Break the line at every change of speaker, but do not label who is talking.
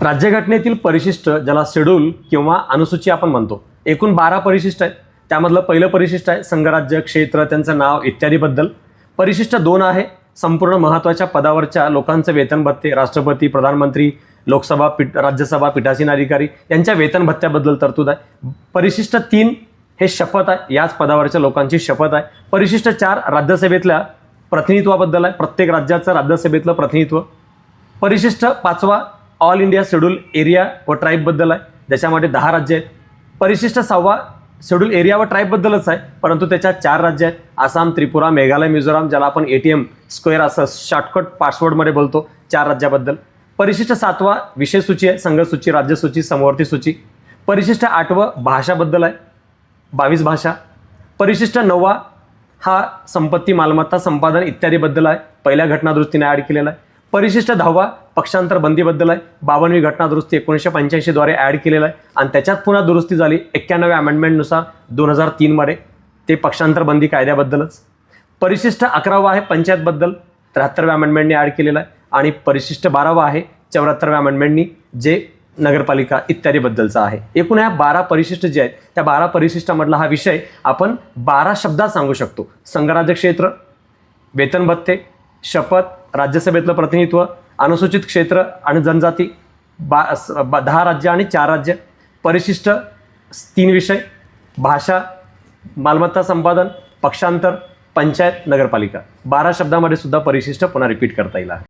राज्यघटनेतील परिशिष्ट ज्याला शेड्यूल किंवा अनुसूची आपण म्हणतो एकूण बारा परिशिष्ट आहेत. त्यामधलं पहिलं परिशिष्ट आहे संघराज्य क्षेत्र त्यांचं नाव इत्यादीबद्दल. परिशिष्ट दोन आहे संपूर्ण महत्त्वाच्या पदावरच्या लोकांचं वेतन भत्ते राष्ट्रपती प्रधानमंत्री लोकसभा पीठ राज्यसभा पीठासीन अधिकारी यांच्या वेतन भत्त्याबद्दल तरतूद आहे. परिशिष्ट तीन हे शपथ आहे याच पदावरच्या लोकांची शपथ आहे. परिशिष्ट चार राज्यसभेतल्या प्रतिनिधित्वाबद्दल आहे प्रत्येक राज्याचं राज्यसभेतलं प्रतिनिधित्व. परिशिष्ट पाचवा ऑल इंडिया शेड्यूल एरिया व ट्राईबबद्दल आहे. ज्याच्यामध्ये दहा राज्य आहेत. परिशिष्ट सहावा शेड्यूल एरिया व ट्राईबबद्दलच आहे. परंतु त्याच्यात चार राज्य आहेत. आसाम त्रिपुरा मेघालय मिझोराम ज्याला आपण ए टी एम स्क्वेअर असं शॉर्टकट पासवर्डमध्ये बोलतो चार राज्याबद्दल. परिशिष्ट सातवा विषय सूची आहे. संघसूची राज्यसूची समवर्ती सूची. परिशिष्ट आठवं भाषाबद्दल आहे. बावीस भाषा. परिशिष्ट नववा हा संपत्ती मालमत्ता संपादन इत्यादीबद्दल आहे. पहिल्या घटनादृष्टीने ॲड केलेला आहे. परिशिष्ट दहावा पक्षांतर बंदीबद्दल आहे. बावनवी घटनादुरुस्ती एकोणीसशे पंच्याऐंशीद्वारे ॲड केलेलं आहे. आणि त्याच्यात पुन्हा दुरुस्ती झाली एक्क्याण्णव्या अमेंडमेंटनुसार दोन हजार तीनमध्ये. ते पक्षांतर बंदी कायद्याबद्दलच. परिशिष्ट अकरावा आहे पंचायतबद्दल. त्र्याहत्तरव्या अमेंडमेंटने ॲड केलेलं आहे. आणि परिशिष्ट बारावा आहे चौऱ्याहत्तरव्या अमेंडमेंटनी जे नगरपालिका इत्यादीबद्दलचा आहे. एकूण ह्या बारा परिशिष्ट जे आहेत त्या बारा परिशिष्टामधला हा विषय आपण बारा शब्दात सांगू शकतो. संघराज्य क्षेत्र वेतन भत्ते शपथ राज्यसभेतलं प्रतिनिधित्व अनुसूचित क्षेत्र आणि जनजाती बा स- दहा राज्य आणि चार राज्य परिशिष्ट तीन विषय भाषा मालमत्ता संपादन पक्षांतर पंचायत नगरपालिका. बारा शब्दामध्ये सुद्धा परिशिष्ट पुन्हा रिपीट करता येईल.